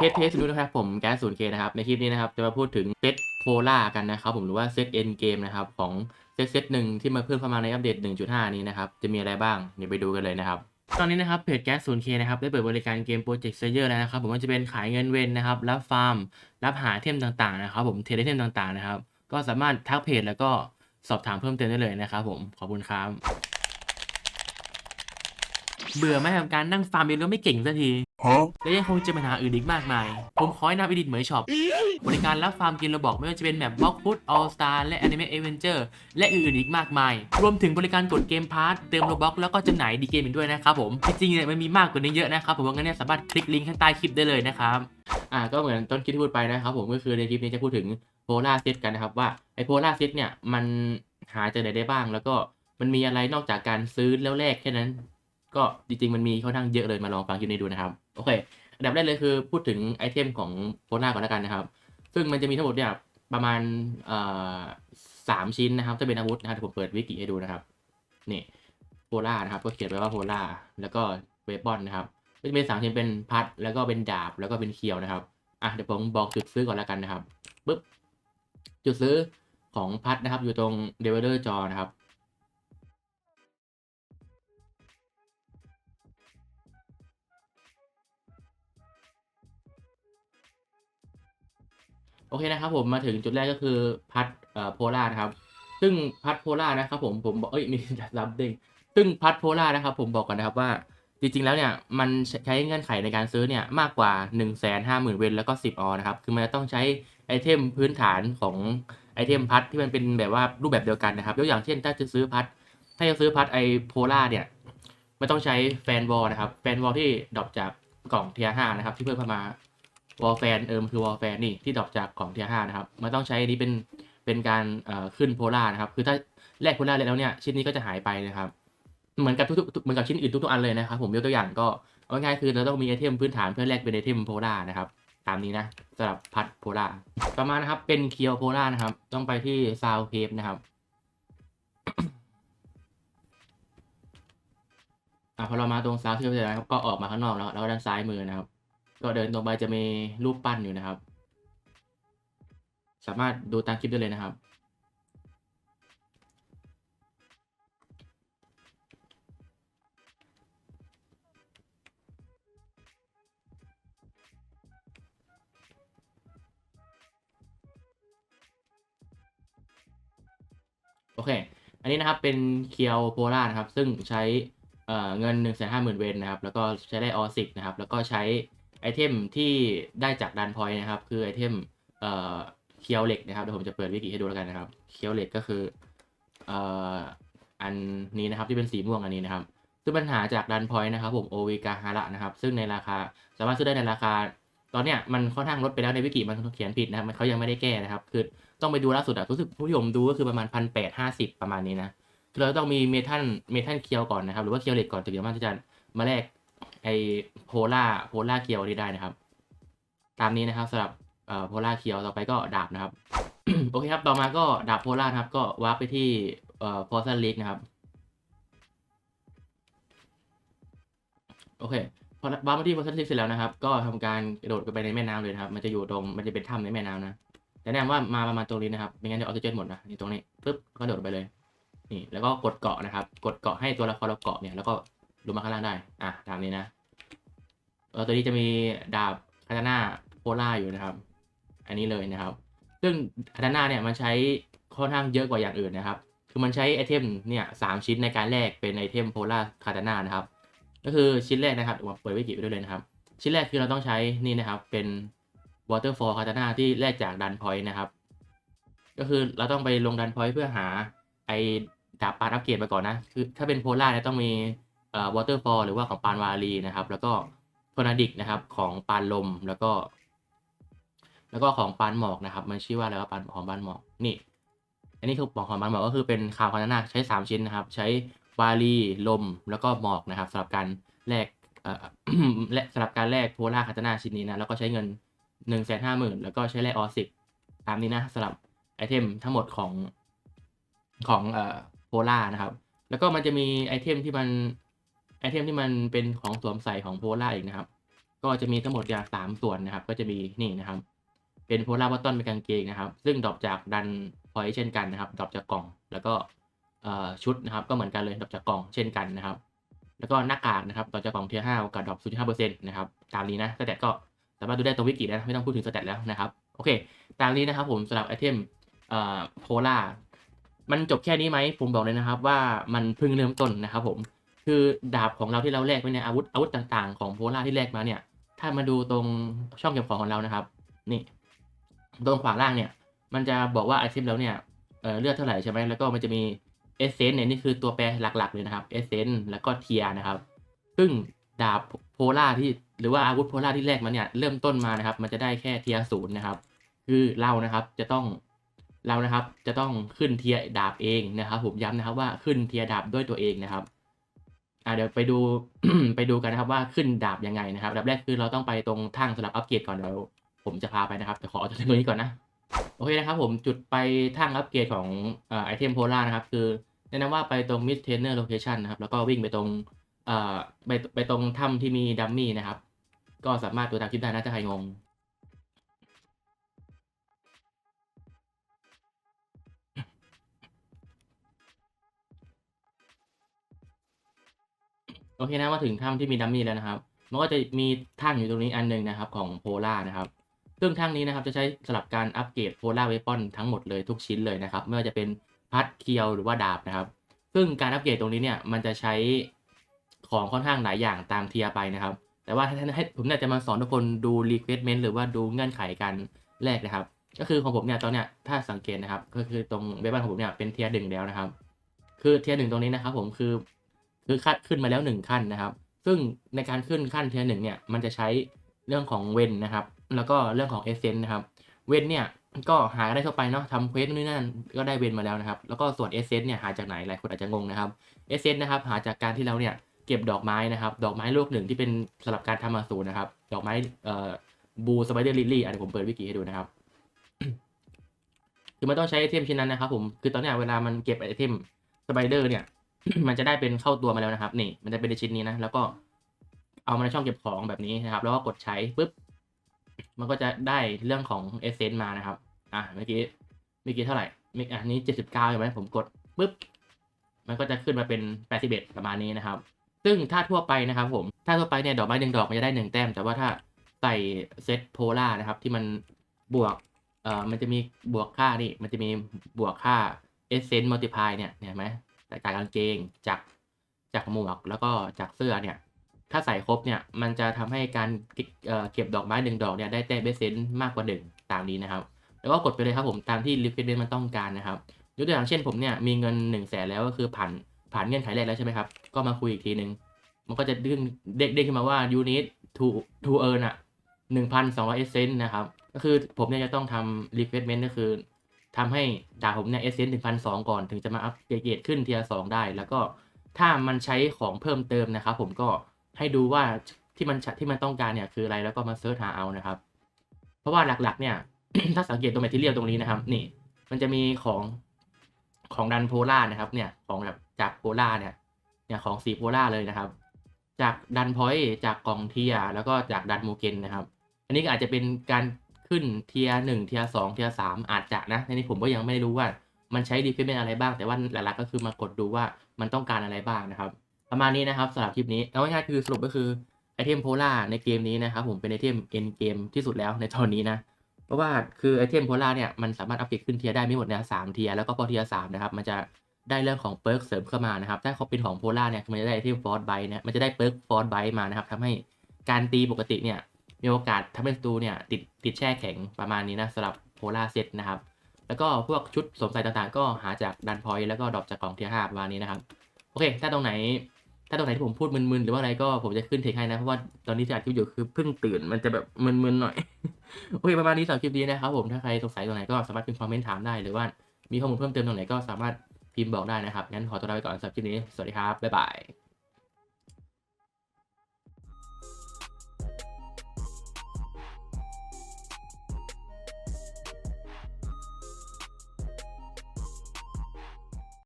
เพจเพจสนุกนะครับผมแก๊สศูนย์เคนะครับในคลิปนี้นะครับจะมาพูดถึงเซตโพล่ากันนะครับผมหรือว่าเซตเอ็นเกมนะครับของเซตเซตหนึ่งที่มาเพิ่มเข้ามาในอัปเดต 1.5 นี้นะครับจะมีอะไรบ้างเดี๋ยวไปดูกันเลยนะครับตอนนี้นะครับเพจแก๊สศูนย์เคนะครับได้เปิดบริการเกมโปรเจกต์เซเยอร์แล้วนะครับผมว่าจะเป็นขายเงินเวนนะครับรับฟาร์ม รับหาเทมต่างๆนะครับผมเทรดไอเทมต่างๆนะครับก็สามารถทักเพจแล้วก็สอบถามเพิ่มเติมได้เลยนะครับผมขอบคุณครับ เบื่อไหมกับการนั่งฟาร์มเองแล้วไม่เก่งสักที Huh? และยังคงเจอปัญหาอื่นอีกมากมาย ผมขอแนะนำอีดิทเหมยช็อปบริการรับฟาร์มกินระบอกไม่ว่าจะเป็นแมปบล็อกฟุตออลสตาร์และ Anime Adventure และอื่นๆอีกมากมาย รวมถึงบริการกดเกมพาร์ทเติมโลบ็อกแล้วก็จำหน่ายดีเกมอีกด้วยนะครับผมจริงๆเนี่ยมันมีมากกว่านี้เยอะนะครับผมว่างั้นเนี่ยสามารถคลิกลิงก์ข้างใต้คลิปได้เลยนะครับอ่าก็เหมือนต้นคลิปที่พูดไปนะครับผมก็คือในคลิปนี้จะพูดถึงโพล่าเซตกันนะครับว่าไอโพล่าเซตเนี่ยมันหาจากไหนได้บ้าง แล้วก็มันมีอะไรนอกจากการซื้อแล้วแลกแค่นั้น ก็จริงๆมันมีค่อนข้างเยอะเลยมาลองฟังคลิปนี้ดูนะครับ โอเค อันดับแรกเลยคือพูดถึงไอเทมของโพล่าก่อนแล้วกันนะครับ ซึ่งมันจะมีทั้งหมดเนี่ยประมาณสามชิ้นนะครับจะเป็นอาวุธนะครับเดี๋ยวผมเปิดวิกิให้ดูนะครับนี่โพล่านะครับก็เขียนไว้ว่าโพล่าแล้วก็เวปอนนะครับก็จะมีสามชิ้นเป็นพัด แล้วก็เป็นดาบแล้วก็เป็นเคียวนะครับอะเดี๋ยวผมบอกจุดซื้อก่อนแล้วกันนะครับปึ๊บจุดซื้อของพัดนะครับอยู่ตรง d e v e l o p e r จอนะครับ โอเคนะครับผมมาถึงจุดแรกก็คือพัดเอ่อโพล่านะครับ ซึ่งพัดโพล่านะครับผมผมบอกเอ้ยมีจับเด้งซึ่งพัดโพล่านะครับผมบอกก่อนนะครับว่า จริงๆแล้วเนี่ยมันใช้เงื่อนไขในการซื้อเนี่ยมากกว่า 1 5 0 0 0 0 เวนแล้วก็ 10 ออนะครับ คือมันจะต้องใช้ไอเทมพื้นฐานของไอเทมพัดที่มันเป็นแบบว่ารูปแบบเดียวกันนะครับยกอย่างเช่นถ้าจะซื้อพัด ถ้าจะซื้อพัดไอโพล่าเนี่ยไม่ต้องใช้แฟนวอลนะครับแฟนวอลที่ดรอปจากกล่องเทียห้านะครับที่เพิ่มเข้ามา วอลแฟนเอิมคือวอลแฟนนี่ที่ดรอปจากกล่องเทียห้านะครับมันต้องใช้อันนี้เป็นเป็นการขึ้นโพล่านะครับคือถ้าแลกโพล่าแล้วเนี่ยชิ้นนี้ก็จะหายไปนะครับเหมือนกับทุกๆเหมือนกับชิ้นอื่นทุกๆอันเลยนะครับผมยกตัวอย่างก็เอาง่ายๆคือเราต้องมีไอเทมพื้นฐานเพื่อแลกเป็นไอเทมโพล่านะครับตามนี้นะสำหรับพัดโพล่าต่อมานะครับเป็นเคียวโพล่านะครับ ต้องไปที่ซาวเพฟนะครับอะพอเรามาตรงซาวเพฟเสร็จแล้วก็ออกมาข้างนอกแล้วแล้วก็ด้านซ้ายมือนะครับ ก็เดินตรงไปจะมีรูปปั้นอยู่นะครับ สามารถดูตามคลิปได้เลยนะครับ โอเค อันนี้นะครับเป็นเคียวโพล่านะครับ ซึ่งใช้เเงิน1นึ่งแสนห้าหมื่นเวนนะครับ แล้วก็ใช้ได้ออสิบนะครับ แล้วก็ใช้ ไอเทมที่ได้จากดันพอยต์นะครับ คือไอเทมเอ่อเคียวเหล็กนะครับเดี๋ยวผมจะเปิดวิกิให้ดูแล้วกันนะครับเคียวเหล็กก็คือเอ่ออันนี้นะครับที่เป็นสีม่วงอันนี้นะครับซึ่งปัญหาจากดันพอยต์นะครับผมโอเวกาฮาระนะครับ ซึ่งในราคาสามารถซื้อได้ในราคา ตอนเนี้ยมันค่อนข้างลดไปแล้วในวิกิมันเขียนผิดนะครับมันเขายังไม่ได้แก้นะครับ คือต้องไปดูล่าสุดอะรู้สึกผู้ที่ผมดูก็คือประมาณพันแปดห้าสิบประมาณนี้นะคือเราต้องมีเมทัลเมทัลเคียวก่อนนะครับ หรือว่าเคียวเหล็กก่อนถึงจะมาที่จะมาแลก ไอโพล่าโพล่าเคียวนี้ได้นะครับ ตามนี้นะครับสำหรับโพล่าเคียวต่อไปก็ดาบนะครับ โอเคครับต่อมาก็ดาบโพล่าครับ ก็วาร์ปไปที่เอ่อพอซันลิกนะครับโอเคพอวาร์ปมาที่พอซันลิกเสร็จแล้วนะครับ ก็ทำการกระโดดไปในแม่น้ำเลยนะครับ มันจะอยู่ตรงมันจะเป็นถ้ำในแม่น้ำนะแนะนำว่ามาประมาณตรงนี้นะครับไม่งั้นเดี๋ยวออกซิเจนหมดนะนี่ตรงนี้ปึ๊บก็โดดไปเลยนี่แล้วก็กดเกาะนะครับ กดเกาะให้ตัวละครเราเกาะเนี่ยแล้วก็ ลงมาข้างล่างได้ อะตามนี้นะ เออตัวนี้จะมีดาบคาตาน่าโพล่าอยู่นะครับ อันนี้เลยนะครับ ซึ่งคาตาน่าเนี่ยมันใช้ค่อนข้างเยอะกว่าอย่างอื่นนะครับ คือมันใช้ไอเทมเนี่ยสามชิ้นในการแลกเป็นไอเทมโพล่าคาตาน่านะครับ ก็คือชิ้นแรกนะครับผมเปิดวิกิไปด้วยเลยนะครับ ชิ้นแรกคือเราต้องใช้นี่นะครับเป็น waterfall คาตาน่าที่แลกจากดันพอยต์นะครับ ก็คือเราต้องไปลงดันพอยต์เพื่อหาไอดาบปานอัปเกรดมาก่อนนะ คือถ้าเป็นโพล่าเนี่ยต้องมี เอ่อ waterfall หรือว่าของปานวาลีนะครับ แล้วก็โทนาดิกนะครับของปานลมแล้วก็ แล้วก็ของปานหมอกนะครับ มันชื่อว่าอะไรว่าปานของปานหมอกนี่ อันนี้คือของของปานหมอกก็คือเป็นคาวคานนาใช้สามชิ้นนะครับ ใช้วาลีลม แล้วก็หมอกนะครับสำหรับการแลกเอ่อและสำหรับการแลกโพล่าคาตานาชิ้นนี้นะแล้วก็ใช้เงินหนึ่งแสนห้าหมื่นแล้วก็ใช้แลกออสิบตามนี้นะสำหรับไอเทมทั้งหมดของของเอ่อโพล่านะครับ แล้วก็มันจะมีไอเทมที่มัน ไอเทมที่มันเป็นของสวมใส่ของโพล่าอีกนะครับ ก็จะมีทั้งหมดอย่างสามส่วนนะครับ ก็จะมีนี่นะครับ เป็นโพล่าบอตตอนเป็นกางเกงนะครับ ซึ่งดรอปจากดันพอยเช่นกันนะครับดรอปจากกล่อง แล้วก็ชุดนะครับ ก็เหมือนกันเลยดรอปจากกล่องเช่นกันนะครับ แล้วก็หน้ากากนะครับต่อจากกล่องเทียร์ห้ากับดรอป0.5เปอร์เซ็นต์นะครับ ตามนี้นะสแตทก็สามารถดูได้ตรงวิกินะไม่ต้องพูดถึงสแตทแล้วนะครับโอเค ตามนี้นะครับผมสำหรับไอเทมเโพล่ามันจบแค่นี้ไหมผมบอกเลยนะครับว่ามันเพิ่งเริ่มต้นนะครับผม คือดาบของเราที่เราแลกไว้ในอาวุธอาวุธต่างๆ ของโพล่าที่แลกมาเนี่ย ถ้ามาดูตรงช่องเก็บของของเรานะครับ นี่ ตรงขวาล่างเนี่ย มันจะบอกว่าไอเทมแล้วเนี่ยเเลือดเท่าไหร่ใช่ไหมแล้วก็มันจะมีเอเซนเนี่ยนี่คือตัวแปรหลักๆเลยนะครับเอเซนแล้วก็เทียนะครับ ซึ่งดาบโพล่าที่หรือว่าอาวุธโพล่าที่แรกมาเนี่ยเริ่มต้นมานะครับ มันจะได้แค่เทียศูนย์นะครับ คือเรานะครับจะต้องเรานะครับจะต้องขึ้นเทียดาบเองนะครับผมย้ำนะครับว่าขึ้นเทียดาบด้วยตัวเองนะครับ อ่าเดี๋ยวไปดูไปดูกันนะครับว่าขึ้นดาบยังไงนะครับดับแรกคือเราต้องไปตรงทางสำหรับอัปเกรดก่อนเดี๋ยวผมจะพาไปนะครับแต่ขอเอาจากตรงนี้ก่อนนะโอเคนะครับผมจุดไปทางอัปเกรดของไอเทมโพล่านะครับคือแนะนำว่าไปตรง mid trainer location นะครับแล้วก็วิ่งไปตรงเอ่อไปไปตรงถ้ำที่มีดัมมี่นะครับ ก็สามารถดูตามคลิปได้นะถ้าใครงง โอเคนะมาถึงถ้ำที่มีดัมมี่แล้วนะครับ มันก็จะมีทั่งอยู่ตรงนี้อันหนึ่งนะครับของโพล่านะครับซึ่งทั้งนี้นะครับจะใช้สำหรับการอัปเกรดโพล่าเวปอนทั้งหมดเลยทุกชิ้นเลยนะครับไม่ว่าจะเป็นพัดเคียวหรือว่าดาบนะครับ ซึ่งการอัปเกรดตรงนี้เนี่ยมันจะใช้ของค่อนข้างหลายอย่างตามเทียไปนะครับ แต่ว่าให้ผมเนี่ยจะมาสอนทุกคนดู requirement หรือว่าดูเงื่อนไขการแลกนะครับ ก็คือของผมเนี่ยตอนเนี้ยถ้าสังเกตนะครับ ก็คือตรงเวปอนของผมเนี่ยเป็นเทียหนึ่งแล้วนะครับ คือเทียหนึ่งตรงนี้นะครับผมคือ คือขั้นขึ้นมาแล้วหนึ่งขั้นนะครับ ซึ่งในการขึ้นขั้นเทียร์หนึ่งเนี่ยมันจะใช้เรื่องของเวนนะครับ แล้วก็เรื่องของเอเซนนะครับเวนเนี่ยก็หาได้ทั่วไปเนาะทำเควสนู่นนั่นก็ได้เวนมาแล้วนะครับ แล้วก็ส่วนเอเซนเนี่ยหาจากไหนหลายคนอาจจะงงนะครับเอเซนนะครับหาจากการที่เราเนี่ยเก็บดอกไม้นะครับ ดอกไม้ลูกหนึ่งที่เป็นสำหรับการทำมาสูนนะครับ ดอกไม้เอ่อบูสไปเดอร์ลิลลี่อันนี้ผมเปิดวิกิให้ดูนะครับคือมันต้องใช้ไอเทมชิ้นนั้นนะครับผมคือตอนเนี้ยเวลามันเก็บไอเทมสไปเดอร์เนี่ย มันจะได้เป็นเข้าตัวมาแล้วนะครับ นี่ มันจะเป็นในชิ้นนี้นะ แล้วก็เอามาในช่องเก็บของแบบนี้นะครับ แล้วก็กดใช้ปุ๊บ มันก็จะได้เรื่องของเอเซนต์มานะครับ อะเมื่อกี้ เมื่อกี้เท่าไหร่มออันนี้เจ็ดสิบเก้าใช่ไหมผมกดปุ๊บ มันก็จะขึ้นมาเป็นแปดสิบเอ็ดประมาณนี้นะครับ ซึ่งถ้าทั่วไปนะครับผม ถ้าทั่วไปเนี่ยดอกไม้หนึ่งดอกมันจะได้หนึ่งแต้ม แต่ว่าถ้าใส่เซตโพล่านะครับ ที่มันบวก เอ่อ มันจะมีบวกค่านี่ มันจะมีบวกค่าเอเซนต์มัลติพายเนี่ย เห็นไหม จากกางเกงจากจากหมวกแล้วก็จากเสื้อเนี่ย ถ้าใส่ครบเนี่ยมันจะทำให้การเก็บเก็บดอกไม้หนึ่งดอกเนี่ยได้แต้มเบสเซนต์มากกว่าหนึ่งตามนี้นะครับ แล้วก็กดไปเลยครับผมตามที่รีเควสมันต้องการนะครับยกตัวอย่างเช่นผมเนี่ยมีเงิน1นึ่งแสนแล้วก็คือผ่านผ่านเงื่อนไขแรกแล้วใช่ไหมครับ ก็มาคุยอีกทีหนึ่งมันก็จะดึงเด็กเด้งขึ้นมาว่า you need to to earn อะหนึ่งพันสองร้อยเอเซนต์นะครับ ก็คือผมเนี่ยจะต้องทำ requirement ก็คือ ทำให้ดาบผมเนี่ยเอเซนต์ถึงพันสองก่อน ถึงจะมาอัพเกรดขึ้นเทียร์สองได้ แล้วก็ถ้ามันใช้ของเพิ่มเติมนะครับผมก็ให้ดูว่าที่มันที่มันต้องการเนี่ยคืออะไรแล้วก็มาเซิร์ชหาเอานะครับ เพราะว่าหลักๆเนี่ย ถ้าสังเกตตรงแมทเทียลตรงนี้นะครับ นี่ มันจะมีของของดันโพล่านะครับเนี่ยของแบบจากโพล่าเนี่ยเนี่ยของสีโพล่าเลยนะครับ จากดันพอยต์จากกองเทียแล้วก็จากดันโมเกนนะครับ อันนี้ก็อาจจะเป็นการ ขึ้นเทียหนึ่งเทียสองเทียสามอาจจะนะในนี้ผมก็ยังไม่รู้ว่ามันใช้ดีเฟนเป็นอะไรบ้าง แต่ว่าหลักๆก็คือมากดดูว่ามันต้องการอะไรบ้างนะครับ ประมาณนี้นะครับสำหรับคลิปนี้เอาง่ายๆคือสรุปก็คือไอเทมโพล่าในเกมนี้นะครับผมเป็นไอเทมเอ็นเกมที่สุดแล้วในตอนนี้นะเพราะว่าคือไอเทมโพล่าเนี่ยมันสามารถอัปเกรดขึ้นเทียได้ไม่หมดนะสามเทียแล้วก็พอเทียสามนะครับมันจะได้เรื่องของเปิร์กเสริมเข้ามานะครับ ถ้าเขาเป็นของโพล่าเนี่ยมันจะได้ไอเทมฟอร์ดไบเนี่ยมันจะได้เปิร์กฟอร์ดไบมานะครับทำให้การตีปกติเนี่ย มีโอกาสทำให้ศัตรูเนี่ยติดติดแช่แข็งประมาณนี้นะสำหรับโพล่าเซตนะครับ แล้วก็พวกชุดสวมใส่ต่างๆ ก็หาจากดันพอยต์แล้วก็ดรอปจากกล่องเทียห้าประมาณนี้นะครับ โอเค ถ้าตรงไหน ถ้าตรงไหนที่ผมพูดมึนๆ หรือว่าอะไรก็ผมจะขึ้นเทคให้นะ เพราะว่าตอนนี้ที่อัดคลิปอยู่คือเพิ่งตื่นมันจะแบบมึนๆหน่อย โอเคประมาณนี้สำหรับคลิปนี้นะครับผม ถ้าใครสงสัยตรงไหนก็สามารถพิมพ์คอมเมนต์ถามได้ หรือว่ามีข้อมูลเพิ่มเติมตรงไหนก็สามารถพิมพ์บอกได้นะครับ งั้นขอตัวลาไปก่อนสำหรับคลิปนี้ สวัสดีครับ บ๊ายบาย